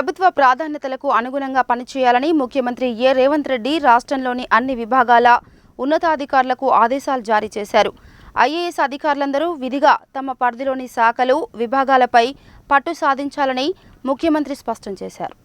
ప్రభుత్వ ప్రాధాన్యతలకు అనుగుణంగా పనిచేయాలని ముఖ్యమంత్రి ఏ. రేవంత్ రెడ్డి రాష్ట్రంలోని అన్ని విభాగాల ఉన్నతాధికారులకు ఆదేశాలు జారీ చేశారు. ఐఏఎస్ అధికారులందరూ విధిగా తమ పరిధిలోని శాఖలు విభాగాలపై పట్టు సాధించాలని ముఖ్యమంత్రి స్పష్టం చేశారు.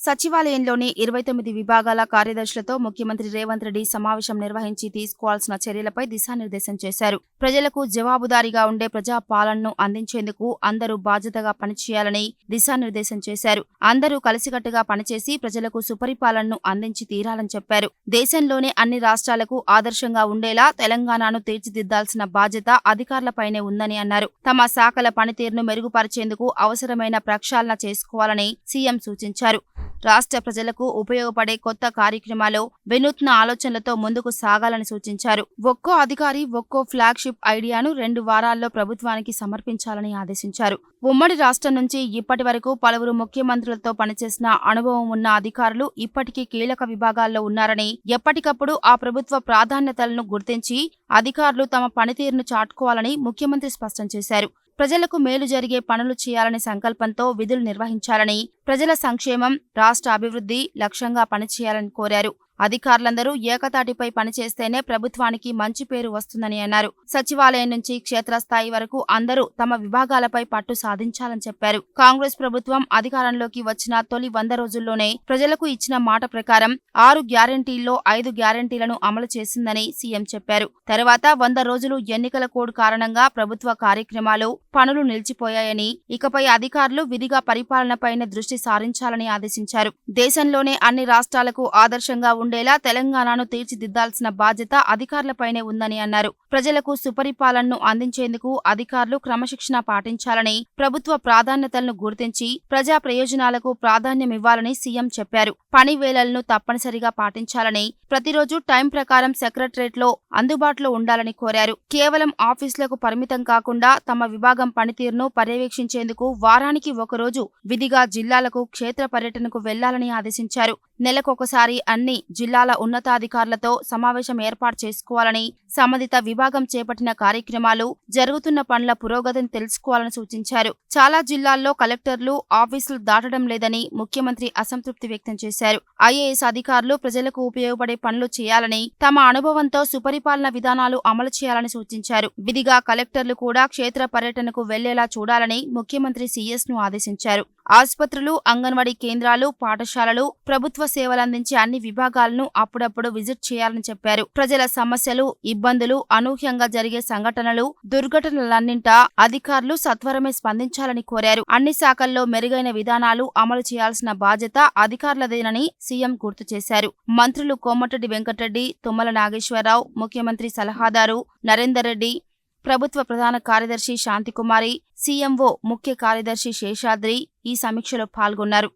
సచివాలయంలోని ఇరవై తొమ్మిది విభాగాల కార్యదర్శులతో ముఖ్యమంత్రి రేవంత్ రెడ్డి సమావేశం నిర్వహించి తీసుకోవాల్సిన చర్యలపై దిశానిర్దేశం చేశారు. ప్రజలకు జవాబుదారీగా ఉండే ప్రజా పాలనను అందించేందుకు అందరూ బాధ్యతగా పనిచేయాలని దిశానిర్దేశం చేశారు. అందరూ కలిసికట్టుగా పనిచేసి ప్రజలకు సుపరిపాలనను అందించి తీరాలని చెప్పారు. దేశంలోనే అన్ని రాష్ట్రాలకు ఆదర్శంగా ఉండేలా తెలంగాణను తీర్చిదిద్దాల్సిన బాధ్యత అధికారులపైనే ఉందని అన్నారు. తమ శాఖల పనితీరును మెరుగుపరిచేందుకు అవసరమైన ప్రక్షాళన చేసుకోవాలని సీఎం సూచించారు. రాష్ట్ర ప్రజలకు ఉపయోగపడే కొత్త కార్యక్రమాలు వినూత్న ఆలోచనలతో ముందుకు సాగాలని సూచించారు. ఒక్కో అధికారి ఒక్కో ఫ్లాగ్షిప్ ఐడియాను రెండు వారాల్లో ప్రభుత్వానికి సమర్పించాలని ఆదేశించారు. ఉమ్మడి రాష్ట్రం నుంచి ఇప్పటి వరకు పలువురు ముఖ్యమంత్రులతో పనిచేసిన అనుభవం ఉన్న అధికారులు ఇప్పటికీ కీలక విభాగాల్లో ఉన్నారని ఎప్పటికప్పుడు ఆ ప్రభుత్వ ప్రాధాన్యతలను గుర్తించి అధికారులు తమ పనితీరును చాటుకోవాలని ముఖ్యమంత్రి స్పష్టం చేశారు. ప్రజలకు మేలు జరిగే పనులు చేయాలనే సంకల్పంతో విధులు నిర్వహించాలని ప్రజల సంక్షేమం రాష్ట్ర అభివృద్ధి లక్ష్యంగా పనిచేయాలని కోరారు. అధికారులందరూ ఏకతాటిపై పనిచేస్తేనే ప్రభుత్వానికి మంచి పేరు వస్తుందని అన్నారు. సచివాలయం నుంచి క్షేత్రస్థాయి వరకు అందరూ తమ విభాగాలపై పట్టు సాధించాలని చెప్పారు. కాంగ్రెస్ ప్రభుత్వం అధికారంలోకి వచ్చిన తొలి వంద రోజుల్లోనే ప్రజలకు ఇచ్చిన మాట ప్రకారం ఆరు గ్యారంటీల్లో ఐదు గ్యారంటీలను అమలు చేసిందని సీఎం చెప్పారు. తర్వాత వంద రోజులు ఎన్నికల కోడ్ కారణంగా ప్రభుత్వ కార్యక్రమాలు పనులు నిలిచిపోయాయని ఇకపై అధికారులు విధిగా పరిపాలనపైన దృష్టి సారించాలని ఆదేశించారు. దేశంలోనే అన్ని రాష్ట్రాలకు ఆదర్శంగా ఉండేలా తెలంగాణను తీర్చిదిద్దాల్సిన బాధ్యత అధికారులపైనే ఉందని అన్నారు. ప్రజలకు సుపరిపాలనను అందించేందుకు అధికారులు క్రమశిక్షణ పాటించాలని ప్రభుత్వ ప్రాధాన్యతలను గుర్తించి ప్రజా ప్రయోజనాలకు ప్రాధాన్యమివ్వాలని సీఎం చెప్పారు. పని వేళలను తప్పనిసరిగా పాటించాలని ప్రతిరోజు టైం ప్రకారం సెక్రటరేట్లో అందుబాటులో ఉండాలని కోరారు. కేవలం ఆఫీసులకు పరిమితం కాకుండా తమ విభాగం పనితీరును పర్యవేక్షించేందుకు వారానికి ఒకరోజు విధిగా జిల్లాలకు క్షేత్ర పర్యటనకు వెళ్ళాలని ఆదేశించారు. నెలకొకసారి అన్ని జిల్లాల ఉన్నతాధికారులతో సమావేశం ఏర్పాటు చేసుకోవాలని సంబంధిత విభాగం చేపట్టిన కార్యక్రమాలు జరుగుతున్న పనుల పురోగతిని తెలుసుకోవాలని సూచించారు. చాలా జిల్లాల్లో కలెక్టర్లు ఆఫీసులు దాటడం లేదని ముఖ్యమంత్రి అసంతృప్తి వ్యక్తం చేశారు. ఐఏఎస్ అధికారులు ప్రజలకు ఉపయోగపడే పనులు చేయాలని తమ అనుభవంతో సుపరిపాలన విధానాలు అమలు చేయాలని సూచించారు. విధిగా కలెక్టర్లు కూడా క్షేత్ర పర్యటనకు వెళ్ళేలా చూడాలని ముఖ్యమంత్రి సీఎస్ను ఆదేశించారు. ఆసుపత్రులు అంగన్వాడీ కేంద్రాలు పాఠశాలలు ప్రభుత్వ సేవలందించే అన్ని విభాగాలను అప్పుడప్పుడు విజిట్ చేయాలని చెప్పారు. ప్రజల సమస్యలు ఇబ్బందులు అనూహ్యంగా జరిగే సంఘటనలు దుర్ఘటనలన్నింటా అధికారులు సత్వరమే స్పందించాలని కోరారు. అన్ని శాఖల్లో మెరుగైన విధానాలు అమలు చేయాల్సిన బాధ్యత అధికారులదేనని సీఎం గుర్తు చేశారు. మంత్రులు కోమటిరెడ్డి వెంకటరెడ్డి తుమ్మల నాగేశ్వరరావు ముఖ్యమంత్రి సలహాదారు నరేందర్ రెడ్డి ప్రభుత్వ ప్రధాన కార్యదర్శి శాంతికుమారి సీఎంఓ ముఖ్య కార్యదర్శి శేషాద్రి ఈ సమీక్షలో పాల్గొన్నారు.